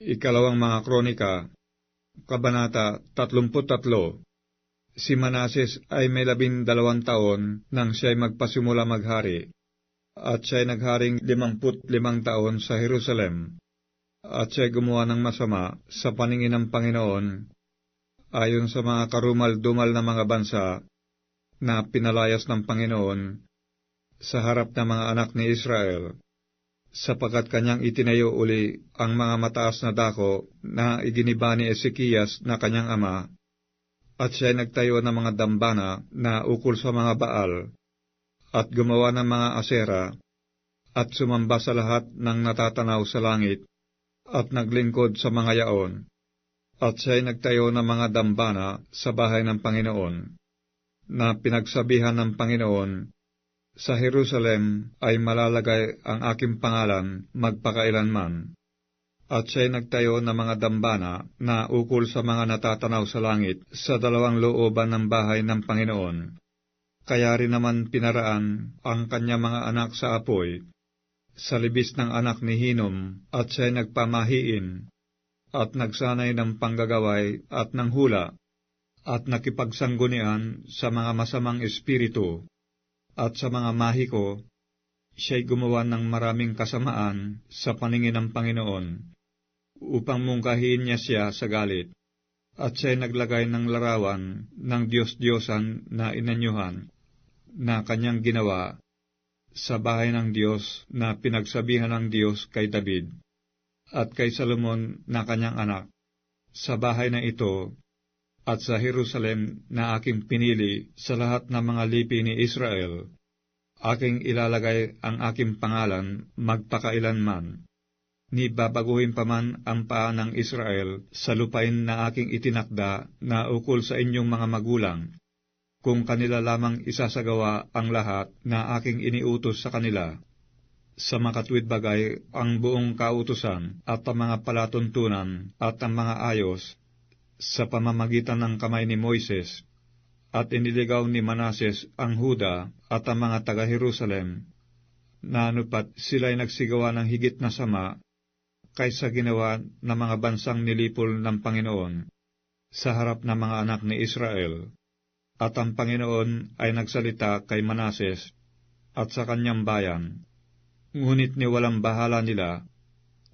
Ikalawang mga kronika, Kabanata 33 Si Manases ay may labing dalawang taon nang siya'y magpasimula maghari, at siya'y nagharing limamput limang taon sa Jerusalem, at siya'y gumawa ng masama sa paningin ng Panginoon, ayon sa mga karumal-dumal na mga bansa na pinalayas ng Panginoon sa harap ng mga anak ni Israel sapagkat kanyang itinayo uli ang mga mataas na dako na iginiba ni Ezekias na kanyang ama, at siya nagtayo ng mga dambana na ukol sa mga baal, at gumawa ng mga asera, at sumamba sa lahat ng natatanaw sa langit, at naglingkod sa mga yaon, at siya nagtayo ng mga dambana sa bahay ng Panginoon, na pinagsabihan ng Panginoon sa Jerusalem ay malalagay ang aking pangalan magpakailanman. At siya'y nagtayo ng mga dambana na ukol sa mga natatanaw sa langit sa dalawang looban ng bahay ng Panginoon. Kaya rin naman pinaraan ang kanya mga anak sa apoy, sa libis ng anak ni Hinom, at siya'y nagpamahiin, at nagsanay ng panggagaway at ng hula, at nakipagsanggunian sa mga masamang espiritu, at sa mga mahiko, siya'y gumawa ng maraming kasamaan sa paningin ng Panginoon, upang mungkahin niya siya sa galit, at siya'y naglagay ng larawan ng Diyos-Diyosan na inanyuhan, na kanyang ginawa sa bahay ng Diyos na pinagsabihan ng Diyos kay David, at kay Salomon na kanyang anak, sa bahay na ito at sa Jerusalem na aking pinili sa lahat ng mga lipi ni Israel, aking ilalagay ang aking pangalan magpakailanman. Ni babaguhin pa man ang paa ng Israel sa lupain na aking itinakda na ukol sa inyong mga magulang, kung kanila lamang isasagawa ang lahat na aking iniutos sa kanila. Sa makatwid bagay ang buong kautusan at ang mga palatuntunan at ang mga ayos sa pamamagitan ng kamay ni Moises, at iniligaw ni Manases ang Huda at ang mga taga-Jerusalem, na anupat sila'y nagsigawa ng higit na sama kaysa ginawa ng mga bansang nilipol ng Panginoon sa harap ng mga anak ni Israel. At ang Panginoon ay nagsalita kay Manases at sa kanyang bayan, ngunit niwalang bahala nila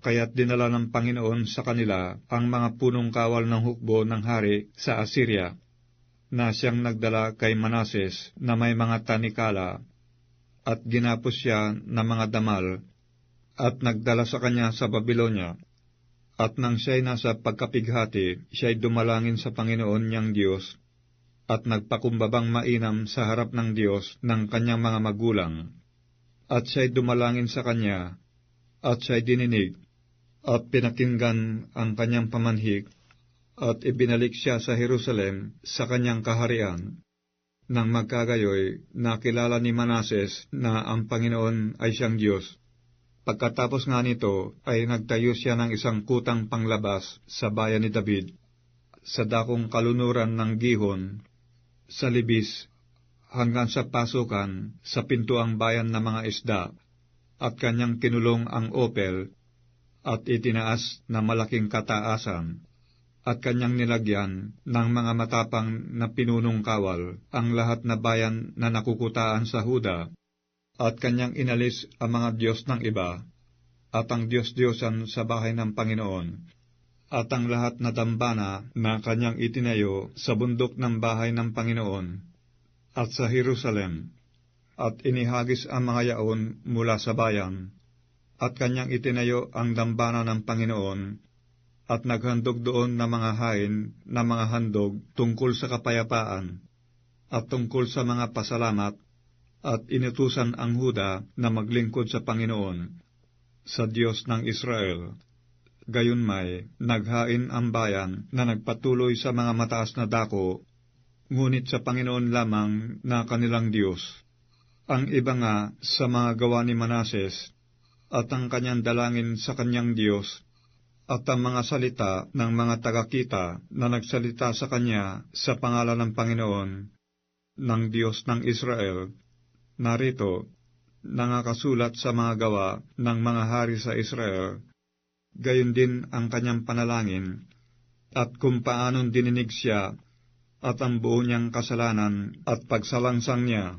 kaya't dinala ng Panginoon sa kanila ang mga punong kawal ng hukbo ng hari sa Assyria, na siyang nagdala kay Manases na may mga tanikala, at ginapos siya ng mga damal, at nagdala sa kanya sa Babylonia. At nang siya'y nasa pagkapighati, siya'y dumalangin sa Panginoon niyang Diyos, at nagpakumbabang mainam sa harap ng Diyos ng kanyang mga magulang. At siya'y dumalangin sa kanya, at siya'y dininig, at pinakinggan ang kanyang pamanhik, at ibinalik siya sa Jerusalem sa kanyang kaharian. Nang magkagayoy, nakilala ni Manases na ang Panginoon ay siyang Diyos. Pagkatapos nga nito ay nagtayo siya ng isang kutang panglabas sa bayan ni David, sa dakong kalunuran ng Gihon, sa libis, hanggang sa pasukan sa pintuang bayan ng mga isda, at kanyang kinulong ang Opel at itinaas na malaking kataasan, at kanyang nilagyan ng mga matapang na pinunong kawal ang lahat na bayan na nakukutaan sa Huda, at kanyang inalis ang mga Diyos ng iba, at ang Diyos-Diyosan sa bahay ng Panginoon, at ang lahat na dambana na kanyang itinayo sa bundok ng bahay ng Panginoon, at sa Jerusalem, at inihagis ang mga yaon mula sa bayan, at kanyang itinayo ang dambana ng Panginoon, at naghandog doon ng mga hain na mga handog tungkol sa kapayapaan, at tungkol sa mga pasalamat, at inutusan ang Huda na maglingkod sa Panginoon, sa Diyos ng Israel. Gayon may, naghain ang bayan na nagpatuloy sa mga mataas na dako, ngunit sa Panginoon lamang na kanilang Diyos. Ang iba nga sa mga gawa ni Manases at ang kanyang dalangin sa kanyang Diyos, at ang mga salita ng mga tagakita na nagsalita sa kanya sa pangalan ng Panginoon, ng Diyos ng Israel. Narito, nangakasulat sa mga gawa ng mga hari sa Israel, gayon din ang kanyang panalangin, at kung paanon dininig siya, at ang buo niyang kasalanan at pagsalangsang niya,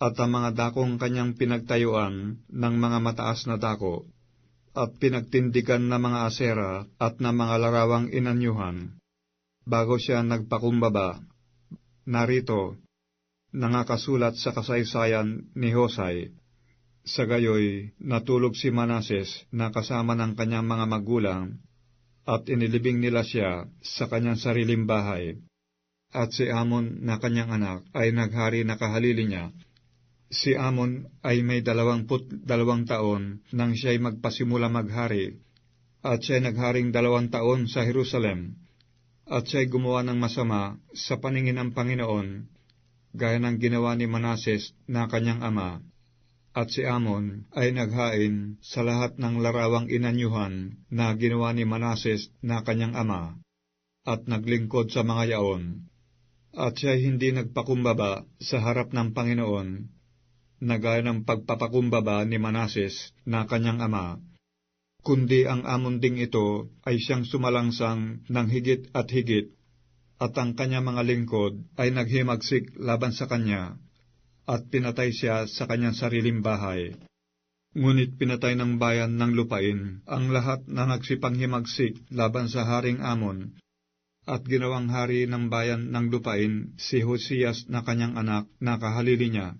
at ang mga dakong kanyang pinagtayuan ng mga mataas na dako, at pinagtindigan na mga asera at na mga larawang inanyuhan, bago siya nagpakumbaba. Narito, nangakasulat sa kasaysayan ni Hosay, sa gayoy, natulog si Manases na kasama ng kanyang mga magulang, at inilibing nila siya sa kanyang sariling bahay. At si Amon na kanyang anak ay naghari na kahalili niya. Si Amon ay may dalawamput dalawang taon nang siya'y magpasimula maghari, at siya'y nagharing dalawang taon sa Jerusalem, at siya'y gumawa ng masama sa paningin ng Panginoon, gaya ng ginawa ni Manases na kanyang ama at si Amon ay naghain sa lahat ng larawang inanyuhan na ginawa ni Manases na kanyang ama, at naglingkod sa mga yaon. At siya hindi nagpakumbaba sa harap ng Panginoon, na gaya ng pagpapakumbaba ni Manases na kanyang ama, kundi ang Amon ding ito ay siyang sumalangsang ng higit at higit, at ang kanya mga lingkod ay naghimagsik laban sa kanya, at pinatay siya sa kanyang sariling bahay. Ngunit pinatay ng bayan ng lupain ang lahat na nagsipanghimagsik laban sa Haring Amon, at ginawang hari ng bayan ng lupain si Hosias na kanyang anak na kahalili niya,